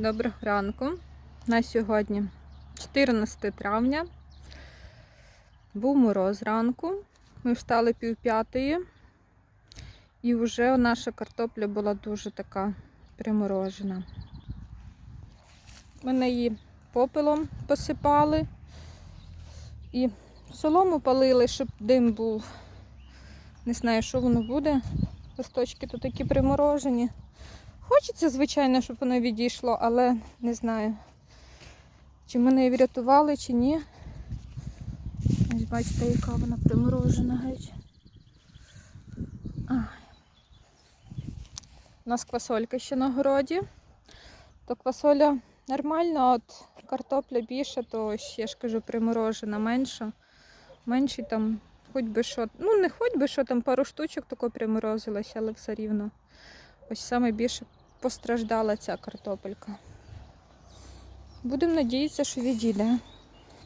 Доброго ранку. На сьогодні 14 травня. Був мороз ранку. Ми встали пів п'ятої. І вже наша картопля була дуже така приморожена. Ми її попелом посипали і солому палили, щоб дим був. Не знаю, що воно буде. Листочки тут такі приморожені. Хочеться, звичайно, щоб воно відійшло, але не знаю, чи мене врятували, чи ні. Ось бачите, яка вона приморожена геть. У нас квасолька ще на городі. То квасоля нормальна, от картопля більше, то ще ж кажу, приморожена менша. Менші там, хоч би що, ну не хоч би що, там пару штучок тако приморозилося, але все рівно. Ось саме більше постраждала ця картопелька. Будемо надіятися, що відійде.